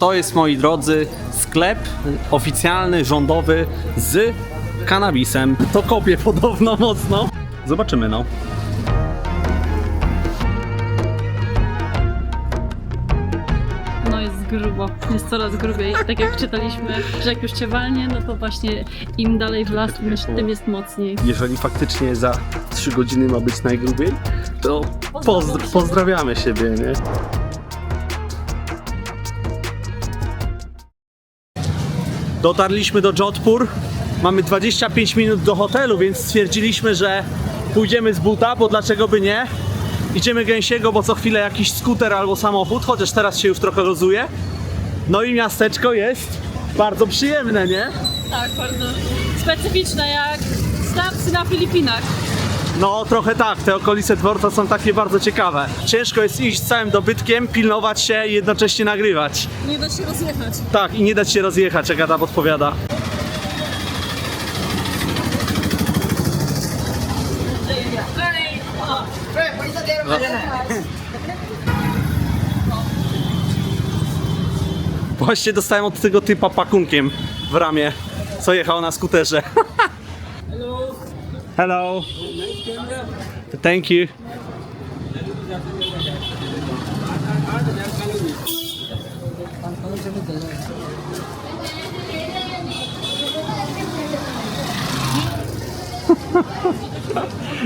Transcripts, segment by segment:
To jest, moi drodzy, sklep oficjalny, rządowy z kanabisem. To kopie podobno mocno. Zobaczymy, no. No jest grubo, jest coraz grubiej. Tak jak czytaliśmy, że jak już cię walnie, no to właśnie im dalej w las, tym, tym jest mocniej. Jeżeli faktycznie za 3 godziny ma być najgrubiej, to pozdr- pozdrawiamy siebie, nie? Dotarliśmy do Jodhpur. Mamy 25 minut do hotelu, więc stwierdziliśmy, że pójdziemy z buta, bo dlaczego by nie? Idziemy gęsiego, bo co chwilę jakiś skuter albo samochód, chociaż teraz się już trochę rozuje. No i miasteczko jest bardzo przyjemne, nie? Tak, bardzo specyficzne jak snapsy na Filipinach. No, trochę tak. Te okolice dworca są takie bardzo ciekawe. Ciężko jest iść z całym dobytkiem, pilnować się i jednocześnie nagrywać. Nie da się rozjechać. Tak, i nie dać się rozjechać, jak Adam podpowiada. Właśnie dostałem od tego typa pakunkiem w ramię, co jechał na skuterze. Hello. Thank you.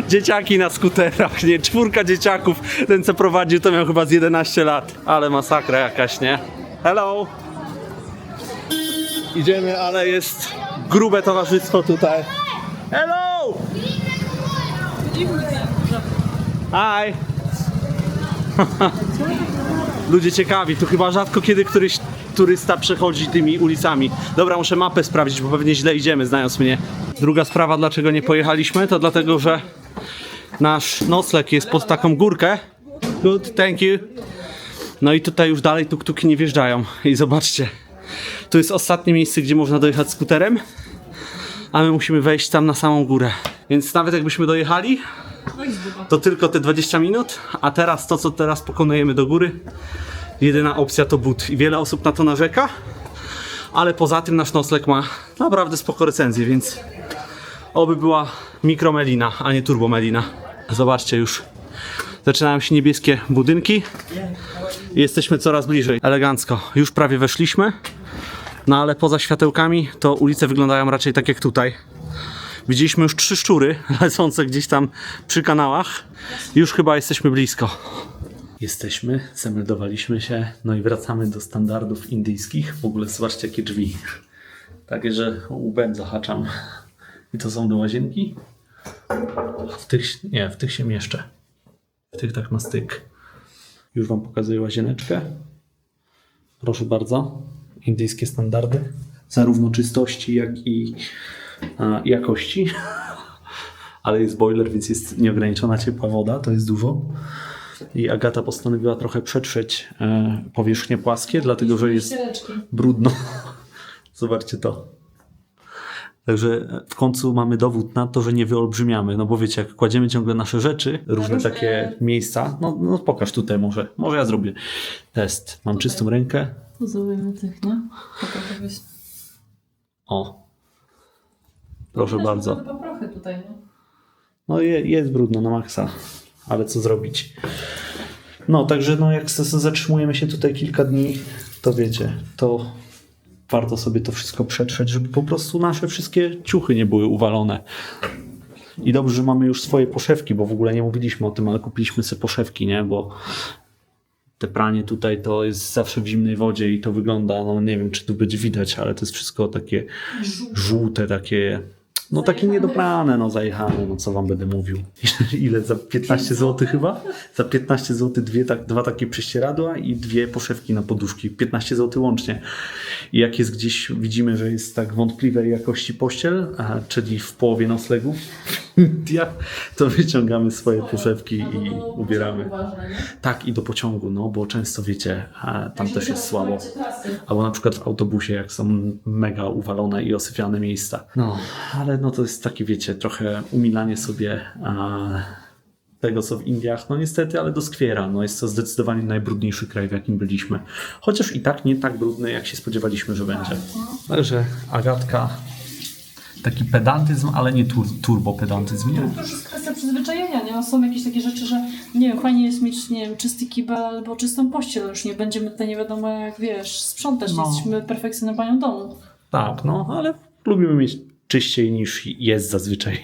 Dzieciaki na skuterach, nie? Czwórka dzieciaków. Ten co prowadził to miał chyba z 11 lat. Ale masakra jakaś, nie? Hello! Idziemy, ale jest grube towarzystwo tutaj. Hello! Hi! Ludzie ciekawi, tu chyba rzadko kiedy któryś turysta przechodzi tymi ulicami. Dobra, muszę mapę sprawdzić, bo pewnie źle idziemy, znając mnie. Druga sprawa, dlaczego nie pojechaliśmy, to dlatego, że nasz nocleg jest pod taką górkę. Good, thank you. No i tutaj już dalej tuk-tuki nie wjeżdżają. I zobaczcie, tu jest ostatnie miejsce, gdzie można dojechać skuterem, a my musimy wejść tam na samą górę. Więc nawet jakbyśmy dojechali, to tylko te 20 minut, a teraz to, co teraz pokonujemy do góry, jedyna opcja to but. I wiele osób na to narzeka, ale poza tym nasz nocleg ma naprawdę spoko recenzję, więc oby była mikromelina, a nie turbomelina. Zobaczcie już, zaczynają się niebieskie budynki jesteśmy coraz bliżej. Elegancko, już prawie weszliśmy, no ale poza światełkami to ulice wyglądają raczej tak jak tutaj. Widzieliśmy już trzy szczury lecące gdzieś tam przy kanałach. Już chyba jesteśmy blisko. Jesteśmy, zameldowaliśmy się, no i wracamy do standardów indyjskich. W ogóle zobaczcie jakie drzwi. Takie, że łbem zahaczam. I to są do łazienki? W tych, nie, w tych się mieszczę. W tych tak na styk. Już Wam pokazuję łazieneczkę. Proszę bardzo. Indyjskie standardy. Zarówno czystości, jak i a, jakości. Ale jest boiler, więc jest nieograniczona ciepła woda, to jest dużo. I Agata postanowiła trochę przetrzeć e, powierzchnie płaskie, dlatego że jest brudno. Zobaczcie to. Także w końcu mamy dowód na to, że nie wyolbrzymiamy. No bo wiecie, jak kładziemy ciągle nasze rzeczy, różne takie miejsca, no, no pokaż tutaj może. Może ja zrobię test. Mam czystą rękę. Pozujemy tych, nie? O. Proszę bardzo. Tutaj, nie? No je, jest brudno na maksa, ale co zrobić? No, także no jak zatrzymujemy się tutaj kilka dni, to wiecie, to warto sobie to wszystko przetrzeć, żeby po prostu nasze wszystkie ciuchy nie były uwalone. I dobrze, że mamy już swoje poszewki, bo w ogóle nie mówiliśmy o tym, ale kupiliśmy sobie poszewki, nie? Bo te pranie tutaj to jest zawsze w zimnej wodzie i to wygląda, no nie wiem, czy tu będzie widać, ale to jest wszystko takie żółte, takie, no takie niedoprane, no zajechane, no co wam będę mówił. Ile za 15 zł chyba? Za 15 zł dwie, tak, dwa takie prześcieradła i dwie poszewki na poduszki. 15 zł łącznie. I jak jest gdzieś, widzimy, że jest tak wątpliwej jakości pościel, czyli w połowie noclegu w Indiach, to wyciągamy swoje poszewki i ubieramy. Tak, i do pociągu, no bo często wiecie, tam też jest słabo. Albo na przykład w autobusie, jak są mega uwalone i osyfiane miejsca. No, ale no to jest takie, wiecie, trochę umilanie sobie a, tego, co w Indiach. No niestety, ale doskwiera. No jest to zdecydowanie najbrudniejszy kraj, w jakim byliśmy. Chociaż i tak nie tak brudny, jak się spodziewaliśmy, że będzie. Także Agatka, taki pedantyzm, ale nie tur turbopedantyzm, nie? To już jest kwestia przyzwyczajenia, nie? No Są jakieś takie rzeczy, że nie wiem, fajnie jest mieć, nie wiem, czysty kibel albo czystą pościel, już nie będziemy tutaj nie wiadomo jak, wiesz, sprzątać, No. jesteśmy perfekcyjną panią domu. Tak, no, ale lubimy mieć czyściej niż jest zazwyczaj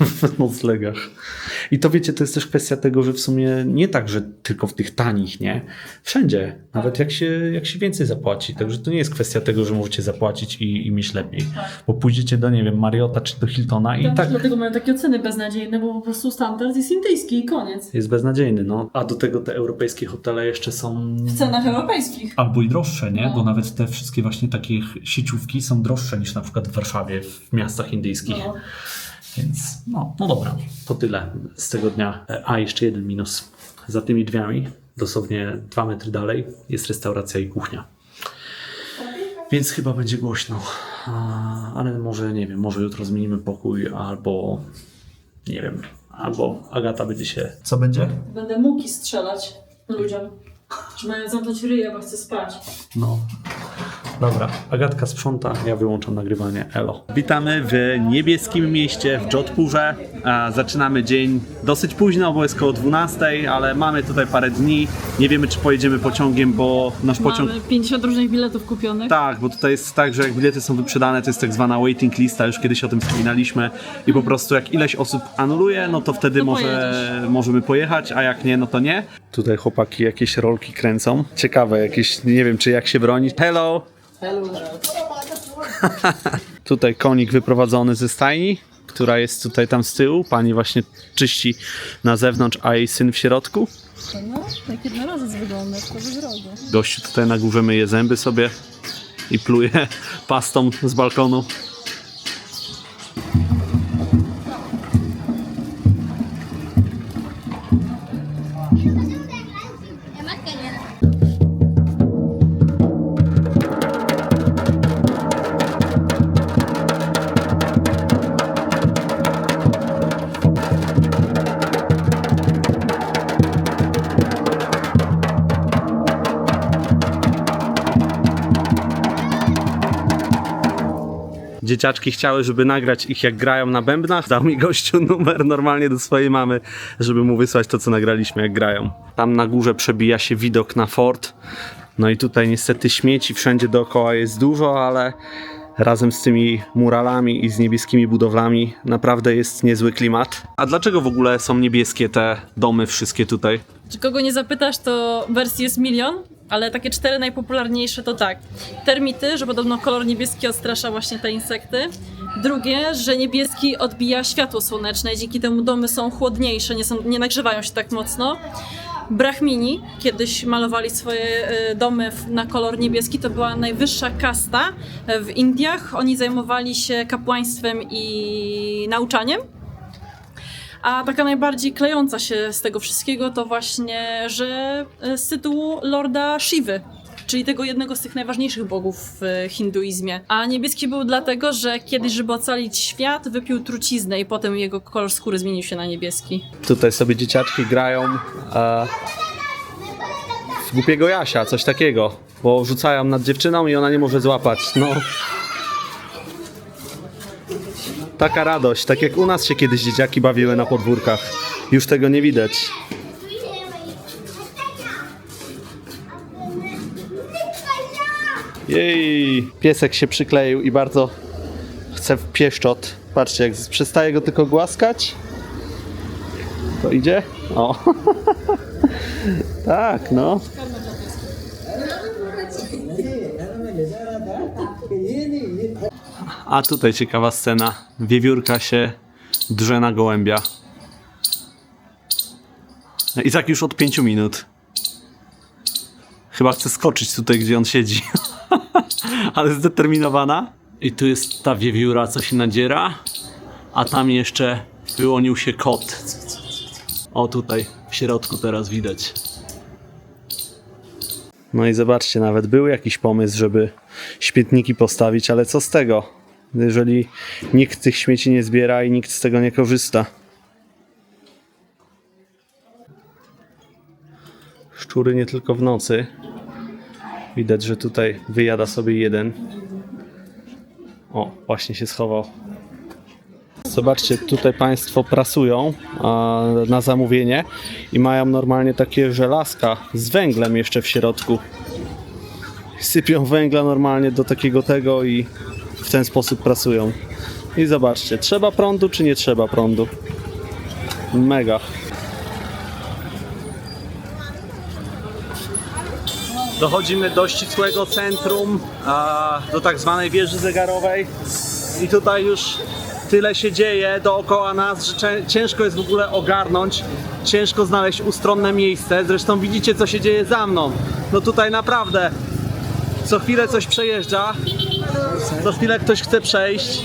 w noclegach. I to wiecie, to jest też kwestia tego, że w sumie nie tak, że tylko w tych tanich, nie? Wszędzie, nawet jak się, jak się więcej zapłaci. Także to nie jest kwestia tego, że możecie zapłacić i, i mieć lepiej. Bo pójdziecie do, nie wiem, Mariota czy do Hiltona i Tak, tak Dlatego mają takie oceny beznadziejne, bo po prostu standard jest indyjski i koniec. jest beznadziejny, no. A do tego te europejskie hotele jeszcze są... W cenach europejskich. Albo i droższe, nie? No. Bo nawet te wszystkie właśnie takie sieciówki są droższe niż na przykład w Warszawie, w miastach indyjskich. No. Więc no, no dobra, to tyle z tego dnia. E, A, jeszcze jeden minus. Za tymi drzwiami, dosłownie dwa metry dalej, jest restauracja i kuchnia. Więc chyba będzie głośno. A, Ale może, nie wiem, może jutro zmienimy pokój, albo nie wiem, albo Agata będzie się... Co będzie? Będę muki strzelać ludziom, że mają zamknąć ryja, bo chcę spać. No. Dobra, Agatka sprząta, ja wyłączam nagrywanie. Elo. Witamy w niebieskim mieście, w Jodhpurze. Zaczynamy dzień dosyć późno, bo jest koło 12, ale mamy tutaj parę dni. Nie wiemy, czy pojedziemy pociągiem, bo nasz pociąg... Mamy 50 różnych biletów kupionych. Tak, bo tutaj jest tak, że jak bilety są wyprzedane, to jest tak zwana waiting lista, już kiedyś o tym wspominaliśmy i po prostu jak ileś osób anuluje, no to wtedy To może, pojedziesz. możemy pojechać, a jak nie, no to nie. Tutaj chłopaki jakieś rolki kręcą. Ciekawe, jakieś, nie wiem czy jak się bronić. Hello! Tutaj konik wyprowadzony ze stajni, która jest tutaj tam z tyłu. Pani właśnie czyści na zewnątrz, a jej syn w środku. No, jak wygląda, to drogo. Gościu tutaj na górze myje zęby sobie i pluje pastą z balkonu. Dzieciaczki chciały, żeby nagrać ich jak grają na bębnach. Dał mi gościu numer normalnie do swojej mamy, żeby mu wysłać to, co nagraliśmy, jak grają. Tam na górze przebija się widok na fort. No i tutaj niestety śmieci wszędzie dookoła jest dużo, ale razem z tymi muralami i z niebieskimi budowlami naprawdę jest niezły klimat. A dlaczego w ogóle są niebieskie te domy wszystkie tutaj? Czy kogo nie zapytasz, to wersji jest milion, ale takie cztery najpopularniejsze to tak. Termity, że podobno kolor niebieski odstrasza właśnie te insekty. Drugie, że niebieski odbija światło słoneczne, dzięki temu domy są chłodniejsze, nie, są, nie nagrzewają się tak mocno. Brahmini kiedyś malowali swoje y, domy na kolor niebieski, to była najwyższa kasta w Indiach. Oni zajmowali się kapłaństwem i nauczaniem. A taka najbardziej klejąca się z tego wszystkiego to właśnie, że e, z tytułu Lorda Shivy, czyli tego jednego z tych najważniejszych bogów w e, hinduizmie. A niebieski był dlatego, że kiedyś, żeby ocalić świat, wypił truciznę i potem jego kolor skóry zmienił się na niebieski. Tutaj sobie dzieciaczki grają e, głupiego Jasia, coś takiego, bo rzucają nad dziewczyną i ona nie może złapać. No. Taka radość, tak jak u nas się kiedyś dzieciaki bawiły na podwórkach. Już tego nie widać. Jej, piesek się przykleił i bardzo chce w pieszczot. Patrzcie, jak przestaje go tylko głaskać, to idzie? O. tak, no. A tutaj ciekawa scena. Wiewiórka się drze na gołębia. I tak już od 5 minut. Chyba chce skoczyć tutaj, gdzie on siedzi. Ale zdeterminowana. I tu jest ta wiewióra, co się nadziera. A tam jeszcze wyłonił się kot. O tutaj, w środku teraz widać. No i zobaczcie, nawet był jakiś pomysł, żeby śmietniki postawić, ale co z tego, jeżeli nikt tych śmieci nie zbiera i nikt z tego nie korzysta. Szczury nie tylko w nocy. Widać, że tutaj wyjada sobie jeden. O, właśnie się schował. Zobaczcie, tutaj Państwo prasują a, na zamówienie i mają normalnie takie żelazka z węglem jeszcze w środku. Sypią węgla normalnie do takiego tego i w ten sposób prasują. I zobaczcie, trzeba prądu czy nie trzeba prądu? Mega. Dochodzimy do ścisłego centrum, do tak zwanej wieży zegarowej i tutaj już tyle się dzieje dookoła nas, że ciężko jest w ogóle ogarnąć, ciężko znaleźć ustronne miejsce. Zresztą widzicie co się dzieje za mną. No tutaj naprawdę co chwilę coś przejeżdża, co chwilę ktoś chce przejść.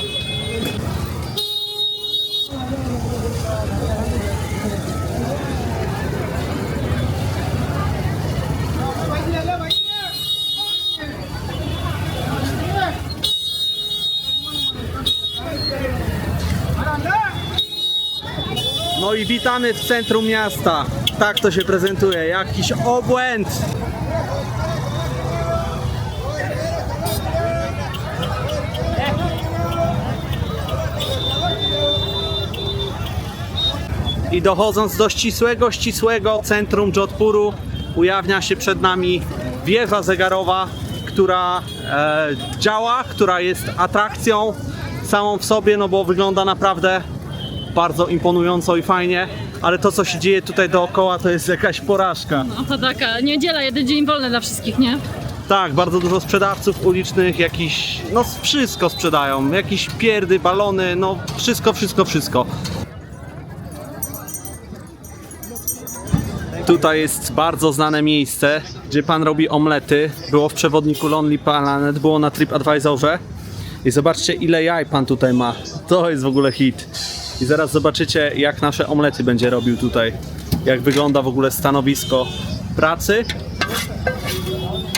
No i witamy w centrum miasta. Tak to się prezentuje, jakiś obłęd. I dochodząc do ścisłego, ścisłego centrum Jodhpuru ujawnia się przed nami wieża zegarowa, która e, działa, która jest atrakcją samą w sobie, no bo wygląda naprawdę bardzo imponująco i fajnie, ale to co się dzieje tutaj dookoła to jest jakaś porażka. No to taka niedziela, jeden dzień wolny dla wszystkich, nie? Tak, bardzo dużo sprzedawców ulicznych, jakiś, no wszystko sprzedają, jakieś pierdy, balony, no wszystko, wszystko, wszystko. Tutaj jest bardzo znane miejsce, gdzie pan robi omlety. Było w przewodniku Lonely Planet, było na TripAdvisorze. I zobaczcie ile jaj pan tutaj ma. To jest w ogóle hit. I zaraz zobaczycie jak nasze omlety będzie robił tutaj. Jak wygląda w ogóle stanowisko pracy.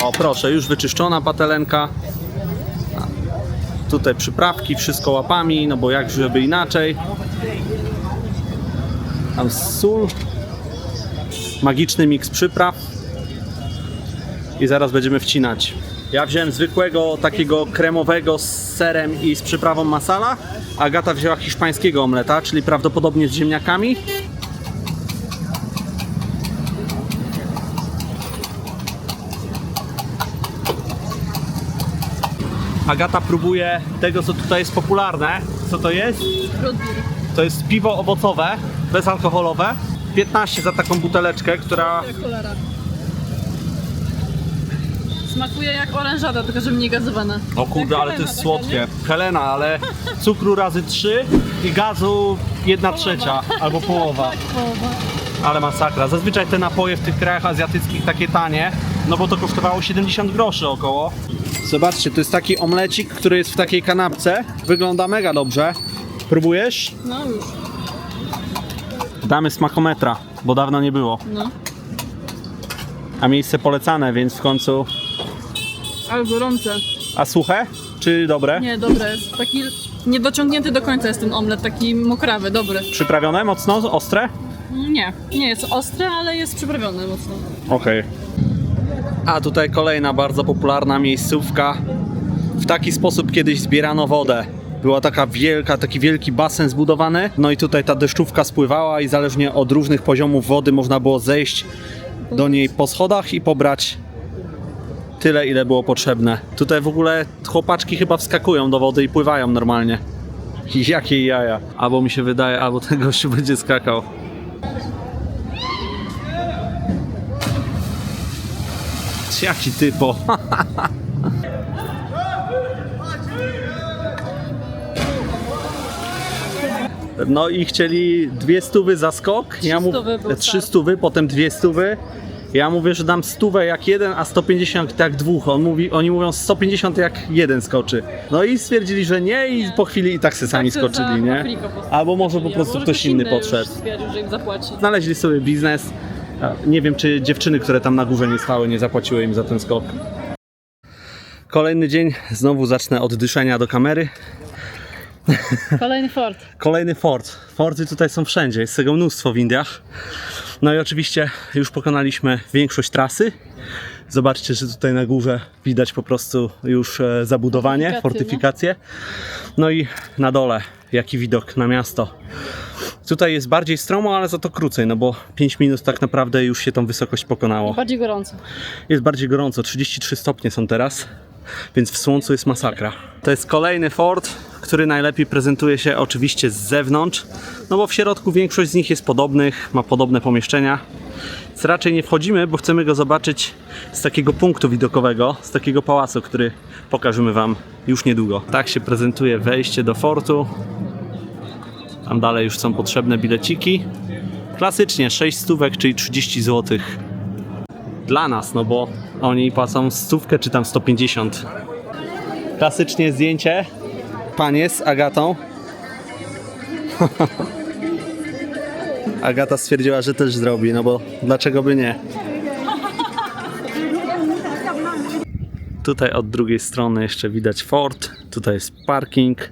O proszę, już wyczyszczona patelenka. Tutaj przyprawki, wszystko łapami, no bo jak żeby inaczej. Tam sól. Magiczny miks przypraw. I zaraz będziemy wcinać. Ja wziąłem zwykłego takiego kremowego z serem i z przyprawą masala. Agata wzięła hiszpańskiego omleta, czyli prawdopodobnie z ziemniakami. Agata próbuje tego, co tutaj jest popularne. Co to jest? To jest piwo owocowe, bezalkoholowe. 15 za taką buteleczkę, która cholera. Smakuje jak orężada, tylko że mniej gazowana. O kurde, ale to jest taka, słodkie. Helena, ale cukru razy 3 i gazu 1 trzecia albo połowa. nie? Połowa. Ale masakra. Zazwyczaj te napoje w tych krajach azjatyckich takie tanie, no bo to kosztowało 70 groszy około. Zobaczcie, to jest taki omlecik, który jest w takiej kanapce. Wygląda mega dobrze. Próbujesz? No już, Damy smakometra, bo dawno nie było. no. A miejsce polecane, więc w końcu... Ale gorące. A suche? Czy dobre? Nie, dobre jest. Taki niedociągnięty do końca jest ten omlet, taki mokrawy, dobry. Przyprawione mocno? Ostre? Nie, nie jest ostry, ale jest przyprawiony mocno. Okej. A tutaj kolejna bardzo popularna miejscówka. W taki sposób kiedyś zbierano wodę. Była taka wielka, taki wielki basen zbudowany. No i tutaj ta deszczówka spływała i zależnie od różnych poziomów wody można było zejść do niej po schodach i pobrać tyle, ile było potrzebne. Tutaj w ogóle chłopaczki chyba wskakują do wody i pływają normalnie. Jakie jaja. Albo mi się wydaje, albo ten gościu będzie skakał. Jaki typo. No i chcieli dwie stówy za skok. Ja mu... stówy był Trzy start. stówy, potem dwie stówy. Ja mówię, że dam stówę jak jeden, a 150 jak dwóch. On mówi, oni mówią 150 jak jeden skoczy. No i stwierdzili, że nie i Nie. po chwili i tak se sami Tak za skoczyli, nie? Albo może po prostu ktoś inny już podszedł. stwierdził, że im zapłaci. Znaleźli sobie biznes. Nie wiem, czy dziewczyny, które tam na górze nie stały, nie zapłaciły im za ten skok. Kolejny dzień, znowu zacznę od dyszenia do kamery. Kolejny fort. Kolejny fort. Forty tutaj są wszędzie, jest tego mnóstwo w Indiach. No i oczywiście już pokonaliśmy większość trasy. Zobaczcie, że tutaj na górze widać po prostu już e, zabudowanie, Fortyfikacje, fortyfikacje. No i na dole, jaki widok na miasto. Tutaj jest bardziej stromo, ale za to krócej, no bo 5 minut tak naprawdę już się tą wysokość pokonało. Bardziej gorąco. Jest bardziej gorąco, 33 stopnie są teraz, więc w słońcu jest masakra. To jest kolejny fort, który najlepiej prezentuje się oczywiście z zewnątrz, no bo w środku większość z nich jest podobnych, ma podobne pomieszczenia. Więc raczej nie wchodzimy, bo chcemy go zobaczyć z takiego punktu widokowego, z takiego pałacu, który pokażemy Wam już niedługo. Tak się prezentuje wejście do fortu. Tam dalej już są potrzebne bileciki. Klasycznie 6 stówek, czyli 30 złotych dla nas, no bo oni płacą stówkę czy tam 150. Klasycznie zdjęcie. Panie z Agatą. Agata stwierdziła, że też zrobi, no bo dlaczego by nie? Tutaj od drugiej strony jeszcze widać fort, tutaj jest parking.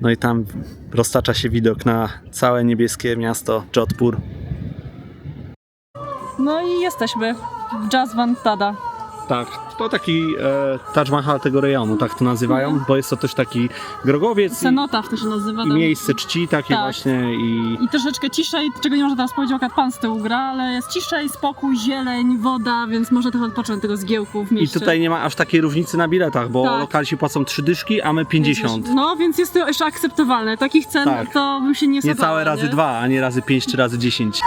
No i tam roztacza się widok na całe niebieskie miasto Jodhpur. No i jesteśmy w Jasvantada. Tak, to taki e, Taj Mahal tego rejonu, tak to nazywają, bo jest to też taki grogowiec i, Cenotaw to się nazywa. i tam. miejsce czci takie Tak. właśnie i I troszeczkę ciszej, czego nie można teraz powiedzieć, akurat pan z tyłu gra, ale jest ciszej, spokój, zieleń, woda, więc można trochę odpocząć tego zgiełku w i mieście. tutaj nie ma aż takiej różnicy na biletach, bo Tak. lokalsi płacą trzy dyszki, a my 50. No, więc jest to jeszcze akceptowalne. Takich cen Tak. to bym się nie Nie sadzała, całe razy nie? dwa, a nie razy pięć czy razy dziesięć.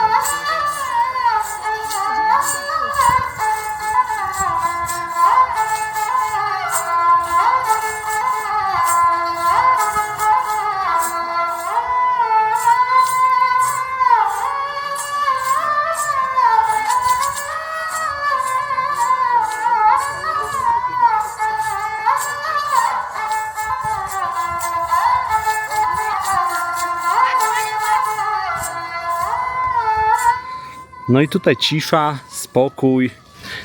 No i tutaj cisza, spokój,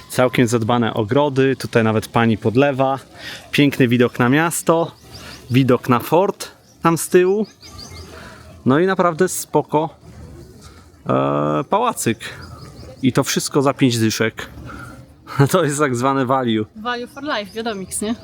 całkiem zadbane ogrody, tutaj nawet pani podlewa, piękny widok na miasto, widok na fort tam z tyłu. No i naprawdę spoko e, pałacyk. I to wszystko za 5 dyszek. To jest tak zwany value. Value for life, wiadomiks, nie?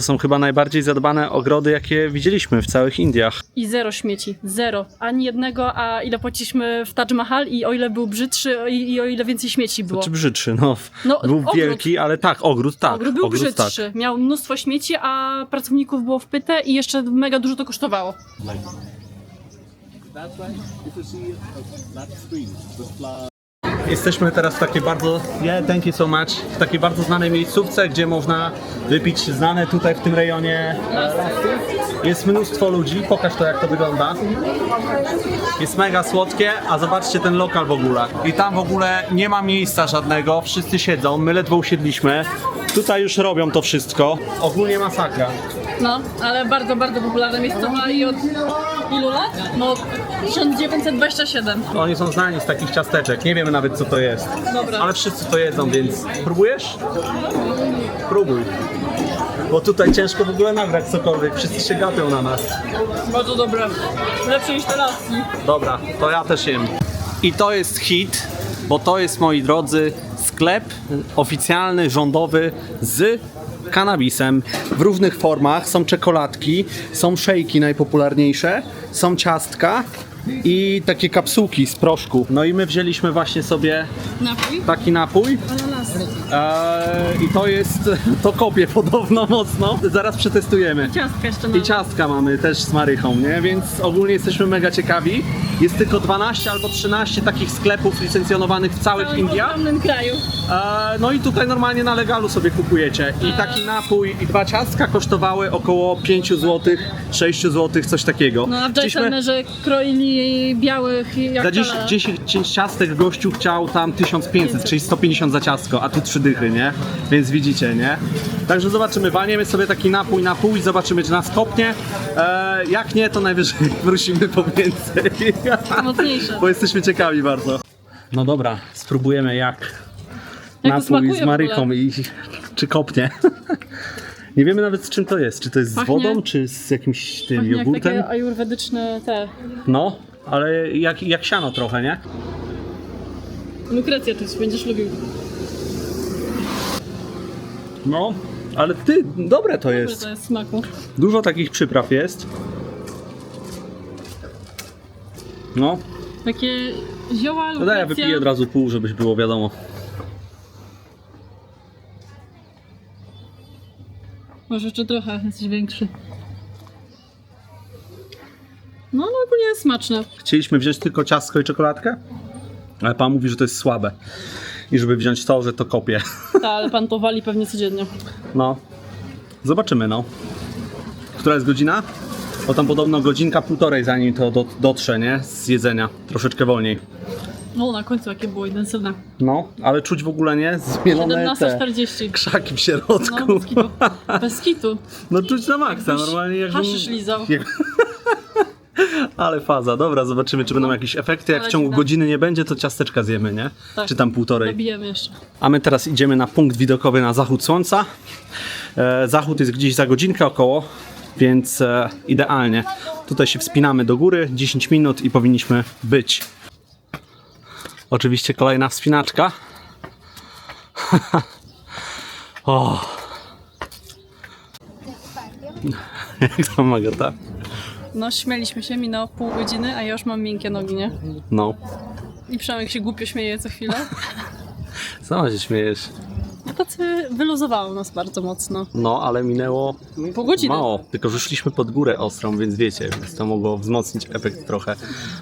To są chyba najbardziej zadbane ogrody, jakie widzieliśmy w całych Indiach. I zero śmieci, zero. Ani jednego, a ile płaciliśmy w Taj Mahal i o ile był brzydszy i, i o ile więcej śmieci było. Czy brzydszy? No, No, był ogród. wielki, ale tak, ogród tak. Ogród był ogród, tak. brzydszy, miał mnóstwo śmieci, a pracowników było wpyte i jeszcze mega dużo to kosztowało. Jesteśmy teraz w takiej bardzo, yeah, thank you so much, w takiej bardzo znanej miejscówce, gdzie można wypić znane tutaj w tym rejonie. Jest mnóstwo ludzi, pokaż to jak to wygląda. Jest mega słodkie, a zobaczcie ten lokal w ogóle. I tam w ogóle nie ma miejsca żadnego, wszyscy siedzą, my ledwo usiedliśmy. Tutaj już robią to wszystko. Ogólnie masakra. No, ale bardzo, bardzo popularne miejscowa i od ilu lat? No, 1927. Oni są znani z takich ciasteczek, nie wiemy nawet co to jest. Dobra. Ale wszyscy to jedzą, więc próbujesz? Próbuj. Bo tutaj ciężko w ogóle nagrać cokolwiek, wszyscy się gapią na nas. Bardzo dobre. Lepsze niż te laski. Dobra, to ja też jem. I to jest hit, bo to jest, moi drodzy, sklep oficjalny, rządowy z kanabisem w różnych formach. Są czekoladki, są szejki najpopularniejsze, są ciastka i takie kapsułki z proszku. No i my wzięliśmy właśnie sobie Napój? taki napój. Ananas. Eee, I to jest, to kopie podobno mocno. Zaraz przetestujemy. Ciastka jeszcze I mamy. ciastka mamy też z marychą, nie? Więc ogólnie jesteśmy mega ciekawi. Jest tylko 12 albo 13 takich sklepów licencjonowanych w całych W Indiach. ogromnym kraju. E, no i tutaj normalnie na legalu sobie kupujecie. I taki napój i dwa ciastka kosztowały około 5 zł, 6 zł, coś takiego. No a w Chcieliśmy- Jaisalmerze kroili białych jak za 10, kala. 10 ciastek gościu chciał tam 1500, czyli 150 za ciastko, a tu trzy dychy, nie? Więc widzicie, nie? Także zobaczymy, walniemy sobie taki napój na pół i zobaczymy, czy nas kopnie. E, jak nie, to najwyżej wrócimy po więcej. Mocniejsze. Bo jesteśmy ciekawi bardzo. No dobra, spróbujemy jak Jak napój smakuje z w ogóle? i czy kopnie. Nie wiemy nawet z czym to jest. Czy to jest z Pachnie- wodą, czy z jakimś tym Pachnie jak jogurtem? takie ajurwedyczne te... No, ale jak, jak siano trochę, nie? Lukrecja czuć, będziesz lubił. No, ale ty, dobre to Dobre jest. to jest smaku. Dużo takich przypraw jest. No, Takie zioła, no daj ja lukrecja. wypiję od razu pół, żebyś było wiadomo. Może jeszcze trochę, jesteś większy. No, ale ogólnie jest smaczne. Chcieliśmy wziąć tylko ciastko i czekoladkę, ale pan mówi, że to jest słabe. I żeby wziąć to, że to kopie. Tak, ale pan to wali pewnie codziennie. No, zobaczymy no. Która jest godzina? Bo tam podobno godzinka, półtorej zanim to do, dotrze, nie? Z jedzenia. Troszeczkę wolniej. No, na końcu jakie było intensywne. No, ale czuć w ogóle nie? Zmielone te 17.40. krzaki w środku. No, bez kitu. Bez kitu. No czuć na maksa, Jakbyś normalnie jakbym... haszysz lizał. Jak... Ale faza, dobra, zobaczymy czy będą jakieś efekty. Jak w ciągu godziny nie będzie, to ciasteczka zjemy, nie? Tak. Czy tam półtorej. Dobijemy jeszcze. A my teraz idziemy na punkt widokowy na zachód słońca. E, zachód jest gdzieś za godzinkę około, więc e, idealnie. Tutaj się wspinamy do góry, 10 minut i powinniśmy być. Oczywiście kolejna wspinaczka. o. Jak tam Agata? No, śmieliśmy się, minęło pół godziny, a ja już mam miękkie nogi, nie? No. I Przemek się głupio śmieje co chwilę. Sama się śmiejesz. No tacy wyluzowało nas bardzo mocno. No, ale minęło Pół godziny. Mało, tylko że szliśmy pod górę ostrą, więc wiecie, więc to mogło wzmocnić efekt trochę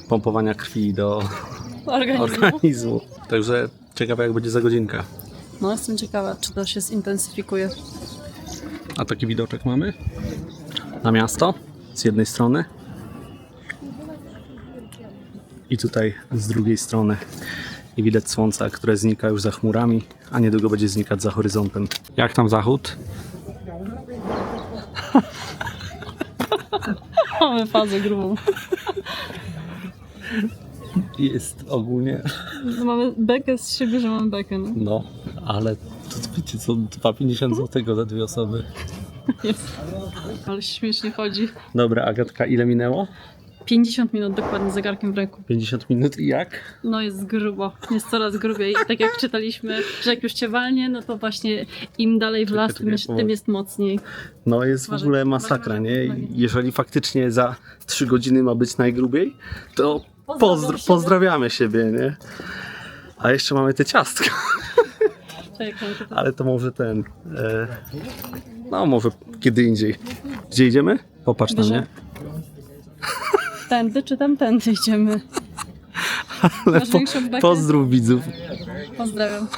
pompowania krwi do Organizmu. organizmu. Także ciekawe jak będzie za godzinkę. No, jestem ciekawa, czy to się zintensyfikuje. A taki widoczek mamy na miasto z jednej strony i tutaj z drugiej strony. I widać słońce, które znika już za chmurami, a niedługo będzie znikać za horyzontem. Jak tam zachód? Mamy fazę grubą. Jest ogólnie. No, mamy bekę z siebie, że mamy bekę, no. No, ale to wiecie co, 2,50 zł za dwie osoby. Jest. Ale śmiesznie chodzi. Dobra, Agatka, ile minęło? 50 minut dokładnie z zegarkiem w ręku. 50 minut i jak? No jest grubo, jest coraz grubiej. Tak jak czytaliśmy, że jak już cię walnie, no to właśnie im dalej w las, tym, tym jest mocniej. No jest w ogóle masakra, nie? Jeżeli faktycznie za 3 godziny ma być najgrubiej, to Pozdrawiam pozdr- siebie. pozdrawiamy siebie, nie? A jeszcze mamy te ciastka, to ale to może ten... E, no może kiedy indziej. Gdzie idziemy? Popatrz na mnie. Tędy czy tamtędy idziemy. Ale bekę? pozdrów widzów. Pozdrawiam.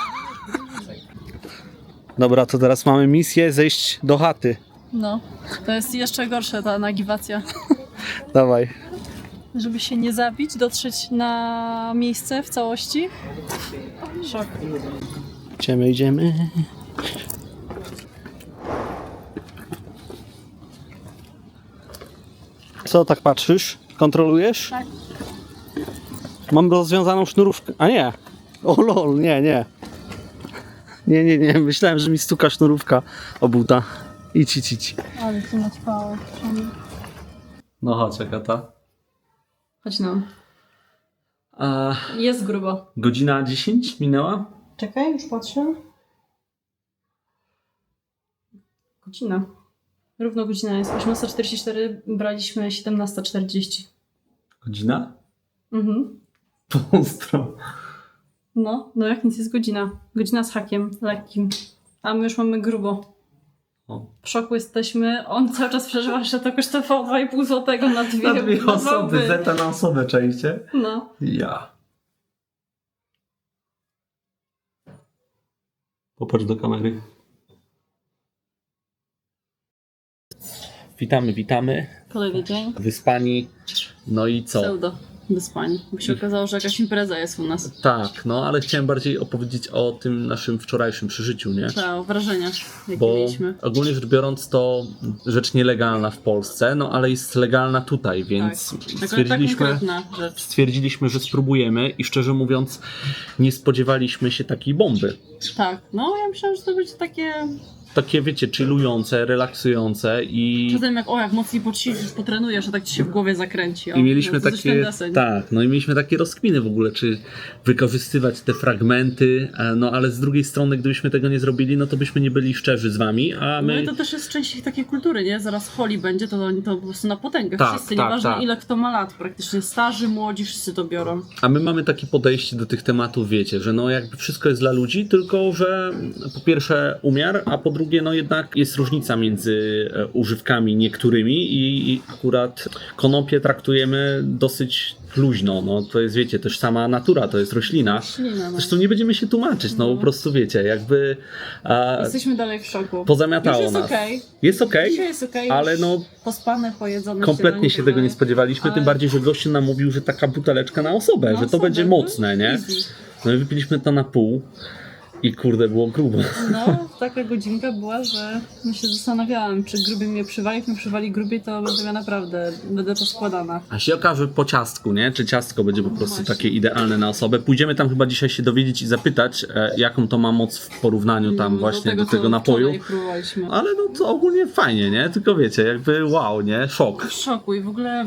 Dobra, to teraz mamy misję zejść do chaty. No, to jest jeszcze gorsze ta nagiwacja. Dawaj. Żeby się nie zabić, dotrzeć na miejsce w całości. Szok. Idziemy, idziemy. Co tak patrzysz? Kontrolujesz? Tak. Mam rozwiązaną sznurówkę. A nie. O lol, nie, nie. Nie, nie, nie. Myślałem, że mi stuka sznurówka obuta. Idź, idź, idź. Ale naćpało. No chodź, Agata. Chodź no. A, Jest grubo. godzina 10 minęła? Czekaj, już patrzę. Godzina. Równo godzina jest. 18.44, braliśmy 17.40. Godzina? Mhm. Pozdro. No, no jak nic jest godzina. Godzina z hakiem lekkim. A my już mamy grubo. W szoku jesteśmy. On cały czas przeżywa, że to kosztowało 2,5 zł na dwie, Na dwie osoby, łby. zeta na osobę, czajcie? No. Ja. Popatrz do kamery. Witamy, witamy. Kolejny dzień. Wyspani. No i co? Pseudo. Wyspani. Bo się okazało, że jakaś impreza jest u nas. Tak, no ale chciałem bardziej opowiedzieć o tym naszym wczorajszym przeżyciu, nie? Ta, wrażenia, jakie Bo mieliśmy. ogólnie rzecz biorąc to rzecz nielegalna w Polsce, no ale jest legalna tutaj, więc Tak. Taka, ta stwierdziliśmy, rzecz. stwierdziliśmy, że spróbujemy i szczerze mówiąc nie spodziewaliśmy się takiej bomby. Tak. No, ja myślałam, że to będzie takie takie wiecie, chillujące, relaksujące i... Potem jak, o, jak mocniej poćwiczysz, potrenujesz, a tak ci się w głowie zakręci. O, I mieliśmy takie, tak, no i mieliśmy takie rozkminy w ogóle, czy wykorzystywać te fragmenty, e, no ale z drugiej strony, gdybyśmy tego nie zrobili, no to byśmy nie byli szczerzy z wami, a No my... i to też jest część takiej kultury, nie? Zaraz holi będzie, to oni to po prostu na potęgę. Tak, wszyscy, tak, nieważne tak. ile kto ma lat, praktycznie starzy, młodzi, wszyscy to biorą. A my mamy takie podejście do tych tematów, wiecie, że no jakby wszystko jest dla ludzi, tylko że po pierwsze umiar, a po drugie no jednak jest różnica między e, używkami niektórymi i, i akurat konopie traktujemy dosyć luźno, no to jest wiecie, też sama natura, to jest roślina. Roślina, no. Zresztą nie będziemy się tłumaczyć, no po prostu wiecie, jakby e, Jesteśmy dalej w szoku. pozamiatało Już jest nas. okej. Jest okej, Dzisiaj jest okej, ale no pospane, pojedzone. kompletnie się śniadanie, tego nie spodziewaliśmy, tym ale- bardziej, że gościu nam mówił, że taka buteleczka na osobę, Na że to osobę, będzie no, mocne, nie? easy. No i wypiliśmy to na pół i kurde, było grubo. No, taka godzinka była, że ja się zastanawiałam, czy grubiej mnie przywali. Jak mnie przywali grubiej, to będę miała naprawdę, będę poskładana. A się okaże po ciastku, nie? Czy ciastko będzie po prostu właśnie. takie idealne na osobę. Pójdziemy tam chyba dzisiaj się dowiedzieć i zapytać, e, jaką to ma moc w porównaniu tam właśnie do tego, co napoju. wczoraj próbowaliśmy. Ale no to ogólnie fajnie, nie? Tylko wiecie, jakby wow, nie? Szok. w szoku i w ogóle,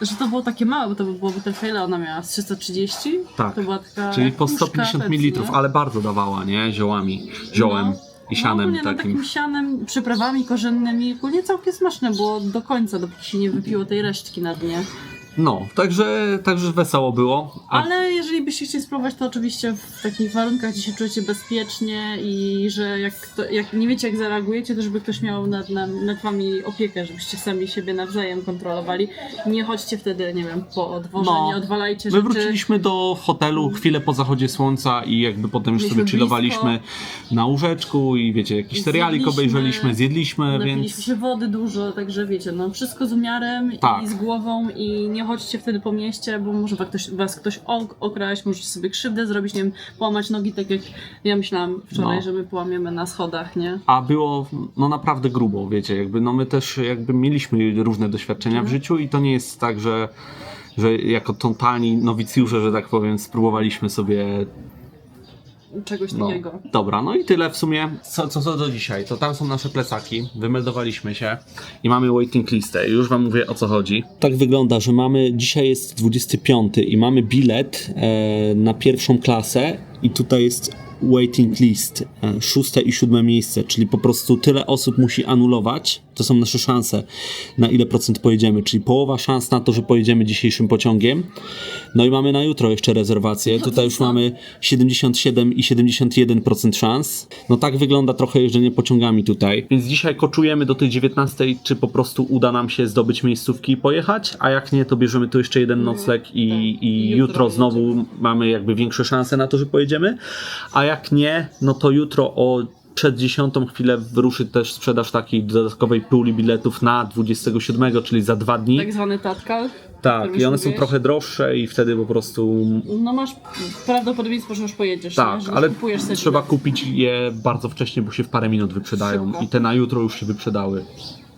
że to było takie małe, bo to było butelka, ile ona miała? Z 330? Tak. To była taka Czyli po puszka 150 Pepsi, ml, ale bardzo dawała, nie? Ziołami, ziołem No. i sianem no, takim. takim sianem, przyprawami korzennymi. Ogólnie całkiem smaczne było do końca, dopóki się nie wypiło tej resztki na dnie. No, także, także wesoło było. A Ale jeżeli byście chcieli spróbować, to oczywiście w takich warunkach, gdzie się czujecie bezpiecznie i że jak, kto, jak nie wiecie jak zareagujecie, to żeby ktoś miał nad, nad, nad wami opiekę, żebyście sami siebie nawzajem kontrolowali. Nie chodźcie wtedy, nie wiem, po dworze, No. nie odwalajcie My rzeczy. wróciliśmy do hotelu chwilę po zachodzie słońca i jakby potem już Byliśmy sobie chillowaliśmy na łóżeczku i wiecie, jakiś serialik Zjedliśmy, obejrzeliśmy, zjedliśmy, Napiliśmy więc się wody dużo, także wiecie, no wszystko z umiarem Tak. i z głową i nie chodźcie wtedy po mieście, bo może was ktoś, was ktoś ok- okraść, możecie sobie krzywdę zrobić, nie wiem, połamać nogi, tak jak ja myślałam wczoraj, No. że my połamiemy na schodach, nie? a było no naprawdę grubo, wiecie, jakby no my też jakby mieliśmy różne doświadczenia Mhm. w życiu i to nie jest tak, że że jako totalni nowicjusze, że tak powiem, spróbowaliśmy sobie Czegoś No, takiego. dobra, no i tyle w sumie. Co, co, co do dzisiaj? To tam są nasze plecaki, wymeldowaliśmy się i mamy waiting listę. Już wam mówię o co chodzi. Tak wygląda, że mamy, dzisiaj jest 25 i mamy bilet e, na pierwszą klasę i tutaj jest waiting list, e, szóste i siódme miejsce, czyli po prostu tyle osób musi anulować. To są nasze szanse, na ile procent pojedziemy, czyli połowa szans na to, że pojedziemy dzisiejszym pociągiem. No i mamy na jutro jeszcze rezerwację. Tutaj już mamy 77 i 71% szans. No tak wygląda trochę jeżdżenie pociągami tutaj. Więc dzisiaj koczujemy do tej 19, czy po prostu uda nam się zdobyć miejscówki i pojechać, a jak nie, to bierzemy tu jeszcze jeden nocleg i, i Jutro jutro znowu mamy jakby większe szanse na to, że pojedziemy. A jak nie, no to jutro o przed 10 chwilę wyruszy też sprzedaż takiej dodatkowej puli biletów na 27, czyli za dwa dni. Tak zwany tatkal. Tak, i one są trochę droższe i wtedy po prostu. No masz prawdopodobieństwo, że już pojedziesz, Tak, nie? Ale trzeba bilet. kupić je bardzo wcześnie, bo się w parę minut wyprzedają. Szybko. I te na jutro już się wyprzedały.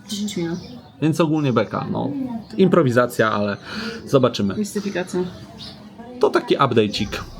10 minut. Więc ogólnie beka. No, improwizacja, ale zobaczymy. Mistyfikacja. To taki update'cik.